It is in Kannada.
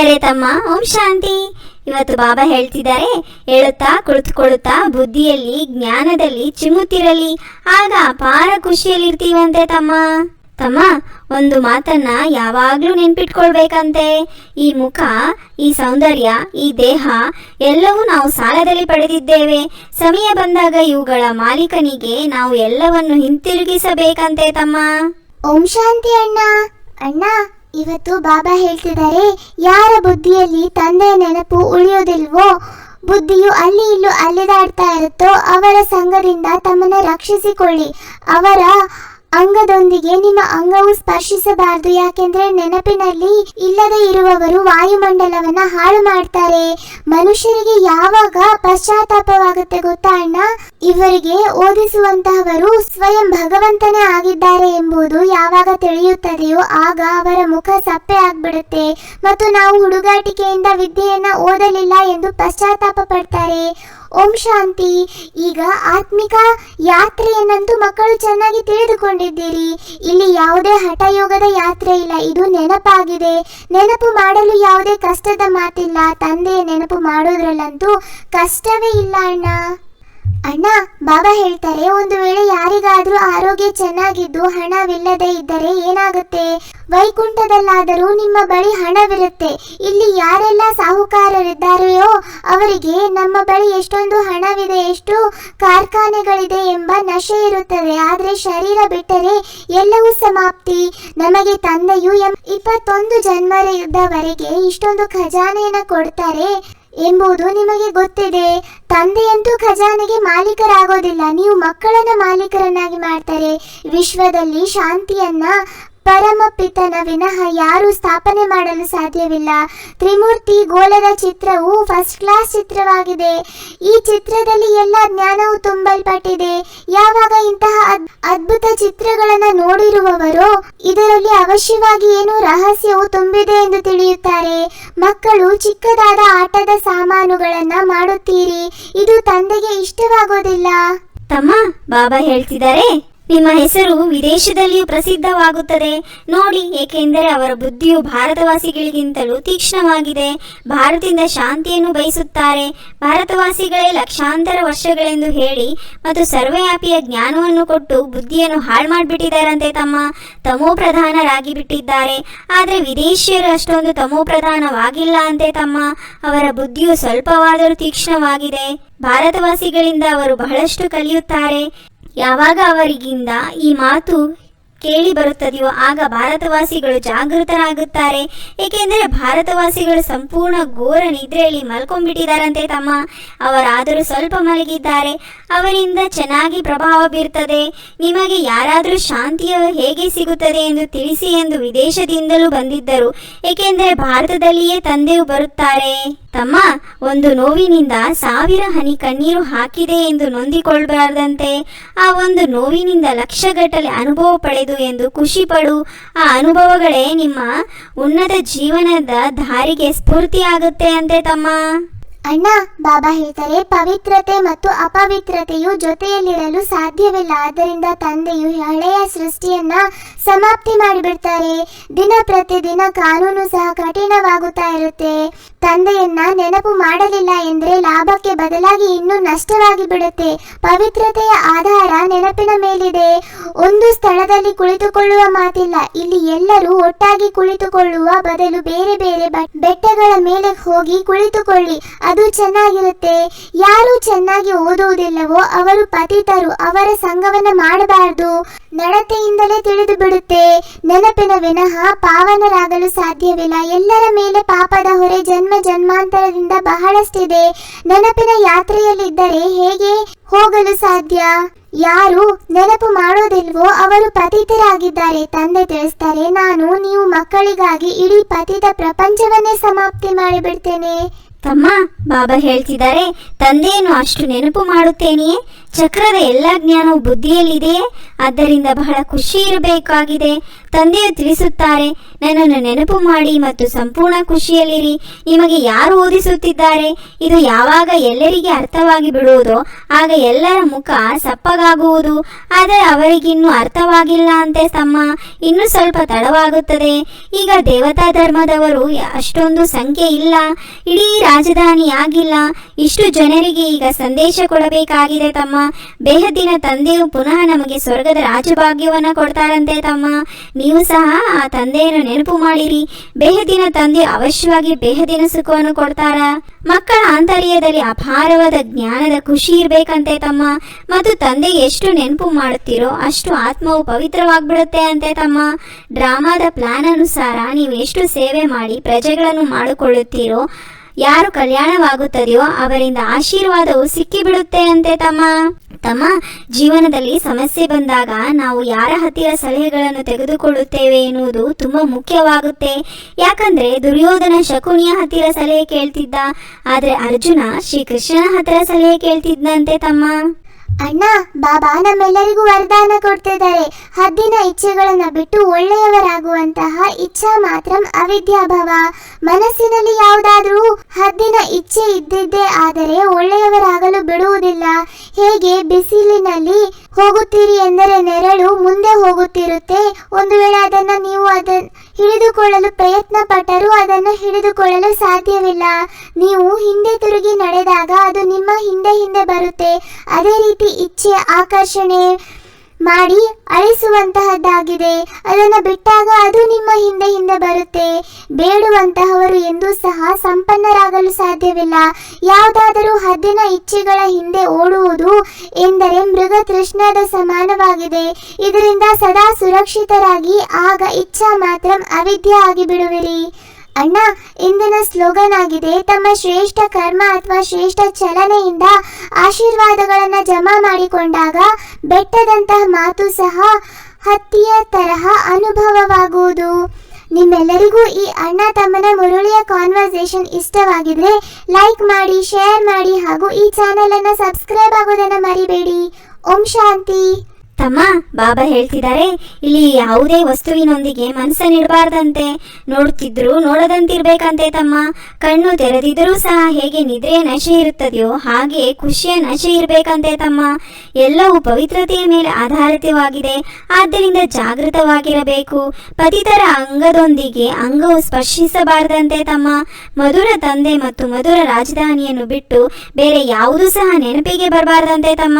ಗೆಳೆಯರೇ ತಮ್ಮ, ಓಂ ಶಾಂತಿ. ಇವತ್ತು ಬಾಬಾ ಹೇಳ್ತಿದ್ದಾರೆ, ಹೇಳುತ್ತಾ, ಕುಳಿತುಕೊಳ್ಳುತ್ತಾ, ಬುದ್ಧಿಯಲ್ಲಿ, ಜ್ಞಾನದಲ್ಲಿ ಚಿಮ್ಮುತ್ತಿರಲಿ. ಆಗ ಅಪಾರ ಖುಷಿಯಲ್ಲಿರ್ತೀವಂತೆ ತಮ್ಮ. ತಮ್ಮ, ಒಂದು ಮಾತನ್ನ ಯಾವಾಗ್ಲೂ ನೆನ್ಪಿಟ್ಕೊಳ್ಬೇಕಂತೆ. ಈ ಮುಖ, ಈ ಸೌಂದರ್ಯ, ಈ ದೇಹ, ಎಲ್ಲವೂ ನಾವು ಸಾಲದಲ್ಲಿ ಪಡೆದಿದ್ದೇವೆ. ಸಮಯ ಬಂದಾಗ ಇವುಗಳ ಮಾಲೀಕನಿಗೆ ನಾವು ಎಲ್ಲವನ್ನು ಹಿಂತಿರುಗಿಸಬೇಕಂತೆ ತಮ್ಮ. ಓಂ ಶಾಂತಿ ಅಣ್ಣ. ಅಣ್ಣ ಇವತ್ತು ಬಾಬಾ ಹೇಳ್ತಿದ್ದಾರೆ, ಯಾರ ಬುದ್ಧಿಯಲ್ಲಿ ತಂದೆಯ ನೆನಪು ಉಳಿಯೋದಿಲ್ವೋ, ಬುದ್ಧಿಯು ಅಲ್ಲಿ ಇಲ್ಲೂ ಅಲೆದಾಡ್ತಾ ಇರುತ್ತೋ, ಅವರ ಸಂಘದಿಂದ ತಮ್ಮನ್ನ ರಕ್ಷಿಸಿಕೊಳ್ಳಿ. ಅವರ ಅಂಗದೊಂದಿಗೆ ನಿಮ್ಮ ಅಂಗವು ಸ್ಪರ್ಶಿಸಬಾರದು, ಯಾಕೆಂದ್ರೆ ನೆನಪಿನಲ್ಲಿ ಇಲ್ಲದೆ ಇರುವವರು ವಾಯುಮಂಡಲವನ್ನ ಹಾಳು ಮಾಡ್ತಾರೆ. ಮನುಷ್ಯರಿಗೆ ಯಾವಾಗ ಪಶ್ಚಾತ್ತಾಪವಾಗುತ್ತೆ ಗೊತ್ತಾ ಅಣ್ಣ? ಇವರಿಗೆ ಓದಿಸುವಂತಹವರು ಸ್ವಯಂ ಭಗವಂತನೇ ಆಗಿದ್ದಾರೆ ಎಂಬುದು ಯಾವಾಗ ತಿಳಿಯುತ್ತದೆಯೋ ಆಗ ಅವರ ಮುಖ ಸಪ್ಪೆ ಆಗ್ಬಿಡುತ್ತೆ. ಮತ್ತು ನಾವು ಹುಡುಗಾಟಿಕೆಯಿಂದ ವಿದ್ಯೆಯನ್ನ ಓದಲಿಲ್ಲ ಎಂದು ಪಶ್ಚಾತ್ತಾಪ ಪಡ್ತಾರೆ. ಓಂ ಶಾಂತಿ. ಈಗ ಆತ್ಮಿಕ ಯಾತ್ರೆಯನ್ನಂತೂ ಮಕ್ಕಳು ಚೆನ್ನಾಗಿ ತಿಳಿದುಕೊಂಡಿದ್ದೀರಿ. ಇಲ್ಲಿ ಯಾವುದೇ ಹಠಯೋಗದ ಯಾತ್ರೆ ಇಲ್ಲ, ಇದು ನೆನಪಾಗಿದೆ. ನೆನಪು ಮಾಡಲು ಯಾವುದೇ ಕಷ್ಟದ ಮಾತಿಲ್ಲ. ತಂದೆ ನೆನಪು ಮಾಡೋದ್ರಲ್ಲಂತೂ ಕಷ್ಟವೇ ಇಲ್ಲ ಅಣ್ಣ. ಅಣ್ಣ, ಬಾಬಾ ಹೇಳ್ತಾರೆ, ಒಂದು ವೇಳೆ ಯಾರಿಗಾದ್ರೂ ಆರೋಗ್ಯ ಚೆನ್ನಾಗಿದ್ದು ಹಣವಿಲ್ಲದೆ ಇದ್ದರೆ ಏನಾಗುತ್ತೆ? ವೈಕುಂಠದಲ್ಲಾದರೂ ನಿಮ್ಮ ಬಳಿ ಹಣವಿರುತ್ತೆ. ಇಲ್ಲಿ ಯಾರೆಲ್ಲ ಸಾಹುಕಾರರಿದ್ದಾರೆಯೋ ಅವರಿಗೆ ನಮ್ಮ ಬಳಿ ಎಷ್ಟೊಂದು ಹಣವಿದೆ, ಎಷ್ಟು ಕಾರ್ಖಾನೆಗಳಿದೆ ಎಂಬ ನಶೆ ಇರುತ್ತದೆ. ಆದ್ರೆ ಶರೀರ ಬಿಟ್ಟರೆ ಎಲ್ಲವೂ ಸಮಾಪ್ತಿ. ನಮಗೆ ತಂದೆಯು ಎಂ- ಇಪ್ಪತ್ತೊಂದು ಜನ್ಮದವರೆಗೆ ಇಷ್ಟೊಂದು ಖಜಾನೆಯನ್ನ ಕೊಡ್ತಾರೆ. ಎಂಬುದು ನಿಮಗೆ ಗೊತ್ತಿದೆ. ತಂದೆಯಂತೂ ಖಜಾನೆಗೆ ಮಾಲೀಕರಾಗೋದಿಲ್ಲ. ನೀವು ಮಕ್ಕಳನ್ನ ಮಾಲೀಕರನ್ನಾಗಿ ಮಾಡ್ತಾರೆ. ವಿಶ್ವದಲ್ಲಿ ಶಾಂತಿಯನ್ನ ಪರಮಪಿತನ ವಿನಃ ಯಾರು ಸ್ಥಾಪನೆ ಮಾಡಲು ಸಾಧ್ಯವಿಲ್ಲ. ತ್ರಿಮೂರ್ತಿ ಗೋಳದ ಚಿತ್ರವು ಫಸ್ಟ್ ಕ್ಲಾಸ್ ಚಿತ್ರವಾಗಿದೆ. ಈ ಚಿತ್ರದಲ್ಲಿ ಎಲ್ಲ ಜ್ಞಾನವು ತುಂಬಲ್ಪಟ್ಟಿದೆ. ಯಾವಾಗ ಇಂತಹ ಅದ್- ಅದ್ಭುತ ಚಿತ್ರಗಳನ್ನು ನೋಡಿರುವವರು, ಇದರಲ್ಲಿ ಅವಶ್ಯವಾಗಿ ಏನು ರಹಸ್ಯವು ತುಂಬಿದೆ ಎಂದು ತಿಳಿಯುತ್ತಾರೆ. ಮಕ್ಕಳು ಚಿಕ್ಕದಾದ ಆಟದ ಸಾಮಾನುಗಳನ್ನ ಮಾಡುತ್ತೀರಿ. ಇದು ತಂದೆಗೆ ಇಷ್ಟವಾಗೋದಿಲ್ಲ. ತಮ್ಮ, ಬಾಬಾ ಹೇಳ್ತಿದ್ದಾರೆ ನಿಮ್ಮ ಹೆಸರು ವಿದೇಶದಲ್ಲಿಯೂ ಪ್ರಸಿದ್ಧವಾಗುತ್ತದೆ. ನೋಡಿ, ಏಕೆಂದರೆ ಅವರ ಬುದ್ಧಿಯು ಭಾರತವಾಸಿಗಳಿಗಿಂತಲೂ ತೀಕ್ಷ್ಣವಾಗಿದೆ. ಭಾರತದಿಂದ ಶಾಂತಿಯನ್ನು ಬಯಸುತ್ತಾರೆ. ಭಾರತವಾಸಿಗಳೇ ಲಕ್ಷಾಂತರ ವರ್ಷಗಳೆಂದು ಹೇಳಿ ಮತ್ತು ಸರ್ವವ್ಯಾಪಿಯ ಜ್ಞಾನವನ್ನು ಕೊಟ್ಟು ಬುದ್ಧಿಯನ್ನು ಹಾಳು ಮಾಡಿಬಿಟ್ಟಿದ್ದಾರಂತೆ ತಮ್ಮ ತಮೋ ಪ್ರಧಾನರಾಗಿ ಬಿಟ್ಟಿದ್ದಾರೆ ಆದರೆ ವಿದೇಶಿಯರು ಅಷ್ಟೊಂದು ತಮೋ ಪ್ರಧಾನವಾಗಿಲ್ಲ ಅಂತೆ ತಮ್ಮ. ಅವರ ಬುದ್ಧಿಯು ಸ್ವಲ್ಪವಾದರೂ ತೀಕ್ಷ್ಣವಾಗಿದೆ. ಭಾರತವಾಸಿಗಳಿಂದ ಅವರು ಬಹಳಷ್ಟು ಕಲಿಯುತ್ತಾರೆ. ಯಾವಾಗ ಅವರಿಗಿಂದ ಈ ಮಾತು ಕೇಳಿ ಬರುತ್ತದೆಯೋ ಆಗ ಭಾರತವಾಸಿಗಳು ಜಾಗೃತರಾಗುತ್ತಾರೆ. ಏಕೆಂದರೆ ಭಾರತವಾಸಿಗಳು ಸಂಪೂರ್ಣ ಘೋರ ನಿದ್ರೆಯಲ್ಲಿ ಮಲ್ಕೊಂಡ್ಬಿಟ್ಟಿದ್ದಾರಂತೆ ತಮ್ಮ. ಅವರಾದರೂ ಸ್ವಲ್ಪ ಮಲಗಿದ್ದಾರೆ. ಅವರಿಂದ ಚೆನ್ನಾಗಿ ಪ್ರಭಾವ ಬೀರ್ತದೆ. ನಿಮಗೆ ಯಾರಾದರೂ ಶಾಂತಿಯ ಹೇಗೆ ಸಿಗುತ್ತದೆ ಎಂದು ತಿಳಿಸಿ ಎಂದು ವಿದೇಶದಿಂದಲೂ ಬಂದಿದ್ದರು. ಏಕೆಂದರೆ ಭಾರತದಲ್ಲಿಯೇ ತಂದೆಯು ಬರುತ್ತಾರೆ. ತಮ್ಮ, ಒಂದು ನೋವಿನಿಂದ ಸಾವಿರ ಹನಿ ಕಣ್ಣೀರು ಹಾಕಿದೆ ಎಂದು ನೊಂದಿಕೊಳ್ಳಬಾರದಂತೆ ಆ ಒಂದು ನೋವಿನಿಂದ ಲಕ್ಷಗಟ್ಟಲೆ ಅನುಭವ ಪಡೆದು ಎಂದು ಖುಷಿ ಪಡು. ಆ ಅನುಭವಗಳೇ ನಿಮ್ಮ ಉನ್ನತ ಜೀವನದ ದಾರಿಗೆ ಸ್ಫೂರ್ತಿಯಾಗುತ್ತೆ ಅಂತೆ ತಮ್ಮ. ಅಣ್ಣ, ಬಾಬಾ ಹೇಳ್ತಾರೆ, ಪವಿತ್ರತೆ ಮತ್ತು ಅಪವಿತ್ರತೆಯು ಜೊತೆಯಲ್ಲಿರಲು ಸಾಧ್ಯವಿಲ್ಲ. ಆದ್ದರಿಂದ ತಂದೆಯು ಹಳೆಯ ಸೃಷ್ಟಿಯನ್ನ ಸಮಾಪ್ತಿ ಮಾಡಿಬಿಡ್ತಾರೆ. ದಿನ ಪ್ರತಿದಿನ ಕಾನೂನು ಸಹ ಕಠಿಣವಾಗುತ್ತಾ ಇರುತ್ತೆ. ತಂದೆಯನ್ನ ನೆನಪು ಮಾಡಲಿಲ್ಲ ಎಂದ್ರೆ ಲಾಭಕ್ಕೆ ಬದಲಾಗಿ ಇನ್ನೂ ನಷ್ಟವಾಗಿ ಬಿಡುತ್ತೆ. ಪವಿತ್ರತೆಯ ಆಧಾರ ನೆನಪಿನ ಮೇಲಿದೆ. ಒಂದು ಸ್ಥಳದಲ್ಲಿ ಕುಳಿತುಕೊಳ್ಳುವ ಮಾತಿಲ್ಲ. ಇಲ್ಲಿ ಎಲ್ಲರೂ ಒಟ್ಟಾಗಿ ಕುಳಿತುಕೊಳ್ಳುವ ಬದಲು ಬೇರೆ ಬೇರೆ ಬೆಟ್ಟಗಳ ಮೇಲೆ ಹೋಗಿ ಕುಳಿತುಕೊಳ್ಳಿ. ಅದು ಚೆನ್ನಾಗಿರುತ್ತೆ. ಯಾರು ಚೆನ್ನಾಗಿ ಓದುವುದಿಲ್ಲವೋ ಅವರು ಪತಿತರು, ಅವರ ಸಂಘವನ್ನ ಮಾಡಬಾರದು. ನಡತೆಯಿಂದಲೇ ತಿಳಿದು ಬಿಡುತ್ತೆ. ನೆನಪಿನ ವಿನಃ ಪಾವನರಾಗಲು ಸಾಧ್ಯವಿಲ್ಲ. ಎಲ್ಲರ ಮೇಲೆ ಪಾಪದ ಹೊರೆ ಜನ್ಮ ಜನ್ಮಾಂತರದಿಂದ ಬಹಳಷ್ಟಿದೆ. ನೆನಪಿನ ಯಾತ್ರೆಯಲ್ಲಿದ್ದರೆ ಹೇಗೆ ಹೋಗಲು ಸಾಧ್ಯ? ಯಾರು ನೆನಪು ಮಾಡೋದಿಲ್ವೋ ಅವರು ಪತಿತರಾಗಿದ್ದಾರೆ. ತಂದೆ ತಿಳಿಸ್ತಾರೆ, ನಾನು ನೀವು ಮಕ್ಕಳಿಗಾಗಿ ಇಡೀ ಪತಿತ ಪ್ರಪಂಚವನ್ನೇ ಸಮಾಪ್ತಿ ಮಾಡಿಬಿಡ್ತೇನೆ. ತಮ್ಮ ಬಾಬಾ ಹೇಳ್ತಿದ್ದಾರೆ ತಂದೆಯನ್ನು ಅಷ್ಟು ನೆನಪು ಮಾಡುತ್ತೇನೆಯೇ? ಚಕ್ರದ ಎಲ್ಲ ಜ್ಞಾನವು ಬುದ್ಧಿಯಲ್ಲಿದೆಯೇ? ಆದ್ದರಿಂದ ಬಹಳ ಖುಷಿ ಇರಬೇಕಾಗಿದೆ. ತಂದೆಯು ತಿಳಿಸುತ್ತಾರೆ, ನನ್ನನ್ನು ನೆನಪು ಮಾಡಿ ಮತ್ತು ಸಂಪೂರ್ಣ ಖುಷಿಯಲ್ಲಿರಿ. ನಿಮಗೆ ಯಾರು ಓದಿಸುತ್ತಿದ್ದಾರೆ? ಇದು ಯಾವಾಗ ಎಲ್ಲರಿಗೆ ಅರ್ಥವಾಗಿ ಬಿಡುವುದೋ, ಆಗ ಎಲ್ಲರ ಮುಖ ಸಪ್ಪಗಾಗುವುದು. ಆದರೆ ಅವರಿಗಿನ್ನೂ ಅರ್ಥವಾಗಿಲ್ಲ ಅಂತೆ ತಮ್ಮ. ಇನ್ನೂ ಸ್ವಲ್ಪ ತಡವಾಗುತ್ತದೆ. ಈಗ ದೇವತಾ ಧರ್ಮದವರು ಅಷ್ಟೊಂದು ಸಂಖ್ಯೆ ಇಲ್ಲ. ಇಡೀ ರಾಜಧಾನಿ ಆಗಿಲ್ಲ ಇಷ್ಟು ಜನರಿಗೆ ಈಗ ಸಂದೇಶ ಕೊಡಬೇಕಾಗಿದೆ ತಮ್ಮ. ಬೇಹದ್ದಿನ ತಂದೆಯು ಪುನಃ ನಮಗೆ ಸ್ವರ್ಗದ ರಾಜಭಾಗ್ಯವನ್ನು ಕೊಡ್ತಾರಂತೆ ತಮ್ಮ. ನೀವು ಸಹ ಆ ತಂದೆಯನ್ನು ನೆನಪು ಮಾಡಿರಿ. ಬೇಹದಿನ ತಂದೆ ಅವಶ್ಯವಾಗಿ ಬೇಹದಿನ ಸುಖವನ್ನು ಕೊಡ್ತಾರ ಮಕ್ಕಳ ಆಂತರ್ಯದಲ್ಲಿ ಅಪಾರವಾದ ಜ್ಞಾನದ ಖುಷಿ ಇರ್ಬೇಕಂತೆ ತಮ್ಮ. ಮತ್ತು ತಂದೆಗೆ ಎಷ್ಟು ನೆನಪು ಮಾಡುತ್ತೀರೋ ಅಷ್ಟು ಆತ್ಮವು ಪವಿತ್ರವಾಗ್ಬಿಡುತ್ತೆ ಅಂತೆ ತಮ್ಮ. ಡ್ರಾಮಾದ ಪ್ಲಾನ್ ಅನುಸಾರ ನೀವು ಎಷ್ಟು ಸೇವೆ ಮಾಡಿ ಪ್ರಜೆಗಳನ್ನು ಮಾಡಿಕೊಳ್ಳುತ್ತೀರೋ ಯಾರು ಕಲ್ಯಾಣವಾಗುತ್ತದೆಯೋ ಅವರಿಂದ ಆಶೀರ್ವಾದವು ಸಿಕ್ಕಿಬಿಡುತ್ತೆ ಅಂತೆ ತಮ್ಮ? ತಮ್ಮ ಜೀವನದಲ್ಲಿ ಸಮಸ್ಯೆ ಬಂದಾಗ ನಾವು ಯಾರ ಹತ್ತಿರ ಸಲಹೆಗಳನ್ನು ತೆಗೆದುಕೊಳ್ಳುತ್ತೇವೆ ಎನ್ನುವುದು ತುಂಬಾ ಮುಖ್ಯವಾಗುತ್ತೆ. ಯಾಕಂದ್ರೆ ದುರ್ಯೋಧನ ಶಕುನಿಯ ಹತ್ತಿರ ಸಲಹೆ ಕೇಳ್ತಿದ್ದ. ಆದ್ರೆ ಅರ್ಜುನ ಶ್ರೀಕೃಷ್ಣನ ಹತ್ತಿರ ಸಲಹೆ ಕೇಳ್ತಿದ್ದಂತೆ ತಮ್ಮ. ಅಣ್ಣ ಬಾಬಾ ನಮ್ಮೆಲ್ಲರಿಗೂ ವರದಾನ ಕೊಡ್ತಿದ್ದಾರೆ. ಹದ್ದಿನ ಇಚ್ಛೆಗಳನ್ನ ಬಿಟ್ಟು ಒಳ್ಳೆಯವರಾಗುವಂತಹ ಇಚ್ಛಾ ಮಾತ್ರ ಅವಿದ್ಯಾಭವ. ಮನಸ್ಸಿನಲ್ಲಿ ಯಾವುದಾದ್ರೂ ಹದ್ದಿನ ಇಚ್ಛೆ ಇದ್ದಿದ್ದೇ ಆದರೆ ಒಳ್ಳೆಯವರಾಗಲು ಬಿಡುವುದಿಲ್ಲ. ಹೇಗೆ ಬಿಸಿಲಿನಲ್ಲಿ ಹೋಗುತ್ತೀರಿ ಎಂದರೆ ನೆರಳು ಮುಂದೆ ಹೋಗುತ್ತಿರುತ್ತೆ. ಒಂದು ವೇಳೆ ಅದನ್ನ ನೀವು ಅದನ್ನ ಹಿಡಿದುಕೊಳ್ಳಲು ಪ್ರಯತ್ನ ಪಟ್ಟರೂ ಅದನ್ನು ಹಿಡಿದುಕೊಳ್ಳಲು ಸಾಧ್ಯವಿಲ್ಲ. ನೀವು ಹಿಂದೆ ತಿರುಗಿ ನಡೆದಾಗ ಅದು ನಿಮ್ಮ ಹಿಂದೆ ಹಿಂದೆ ಬರುತ್ತೆ. ಅದೇ ರೀತಿ ಇಚ್ಛೆ ಆಕರ್ಷಣೆ ಮಾಡಿ ಅಳಿಸುವಂತಹದ್ದಾಗಿದೆ. ಅದನ್ನು ಬಿಟ್ಟಾಗ ಅದು ನಿಮ್ಮ ಹಿಂದೆ ಹಿಂದೆ ಬರುತ್ತೆ. ಬೇಡುವಂತಹವರು ಎಂದೂ ಸಹ ಸಂಪನ್ನರಾಗಲು ಸಾಧ್ಯವಿಲ್ಲ. ಯಾವುದಾದರೂ ಹದ್ದಿನ ಇಚ್ಛೆಗಳ ಹಿಂದೆ ಓಡುವುದು ಎಂದರೆ ಮೃಗ ತೃಷ್ಣದ ಸಮಾನವಾಗಿದೆ. ಇದರಿಂದ ಸದಾ ಸುರಕ್ಷಿತರಾಗಿ ಆಗ ಇಚ್ಛಾ ಮಾತ್ರ ಅವಿದ್ಯೆ ಆಗಿ ಬಿಡುವಿರಿ ಅಣ್ಣ, ಇಂದಿನ ಸ್ಲೋಗನ್ ಆಗಿದೆ, ತಮ್ಮ ಶ್ರೇಷ್ಠ ಕರ್ಮ ಅಥವಾ ಶ್ರೇಷ್ಠ ಚಲನೆಯಿಂದ ಆಶೀರ್ವಾದಗಳನ್ನ ಜಮಾ ಮಾಡಿಕೊಂಡಾಗ ಬೆಟ್ಟದಂತಹ ಮಾತು ಸಹ ಹತ್ತಿಯ ತರಹ ಅನುಭವವಾಗುವುದು. ನಿಮ್ಮೆಲ್ಲರಿಗೂ ಈ ಅಣ್ಣ ತಮ್ಮನ ಮುರುಳಿಯ ಕಾನ್ವರ್ಸೇಷನ್ ಇಷ್ಟವಾಗಿದ್ರೆ ಲೈಕ್ ಮಾಡಿ ಶೇರ್ ಮಾಡಿ ಹಾಗೂ ಈ ಚಾನೆಲ್ ಅನ್ನ ಸಬ್ಸ್ಕ್ರೈಬ್ ಆಗೋದನ್ನ ಮರಿಬೇಡಿ. ಓಂ ಶಾಂತಿ. ತಮ್ಮ ಬಾಬಾ ಹೇಳ್ತಿದ್ದಾರೆ, ಇಲ್ಲಿ ಯಾವುದೇ ವಸ್ತುವಿನೊಂದಿಗೆ ಮನಸ್ಸನ್ನಿಡಬಾರ್ದಂತೆ ನೋಡುತ್ತಿದ್ರು ನೋಡದಂತಿರ್ಬೇಕಂತೆ ತಮ್ಮ. ಕಣ್ಣು ತೆರೆದಿದ್ರೂ ಸಹ ಹೇಗೆ ನಿದ್ರೆಯ ನಶೆ ಇರುತ್ತದೆಯೋ ಹಾಗೆ ಖುಷಿಯ ನಶೆ ಇರಬೇಕಂತೆ ತಮ್ಮ. ಎಲ್ಲವೂ ಪವಿತ್ರತೆಯ ಮೇಲೆ ಆಧಾರಿತವಾಗಿದೆ, ಆದ್ದರಿಂದ ಜಾಗೃತವಾಗಿರಬೇಕು. ಪತಿತರ ಅಂಗದೊಂದಿಗೆ ಅಂಗವು ಸ್ಪರ್ಶಿಸಬಾರದಂತೆ ತಮ್ಮ. ಮಧುರ ತಂದೆ ಮತ್ತು ಮಧುರ ರಾಜಧಾನಿಯನ್ನು ಬಿಟ್ಟು ಬೇರೆ ಯಾವುದೂ ಸಹ ನೆನಪಿಗೆ ಬರಬಾರ್ದಂತೆ ತಮ್ಮ.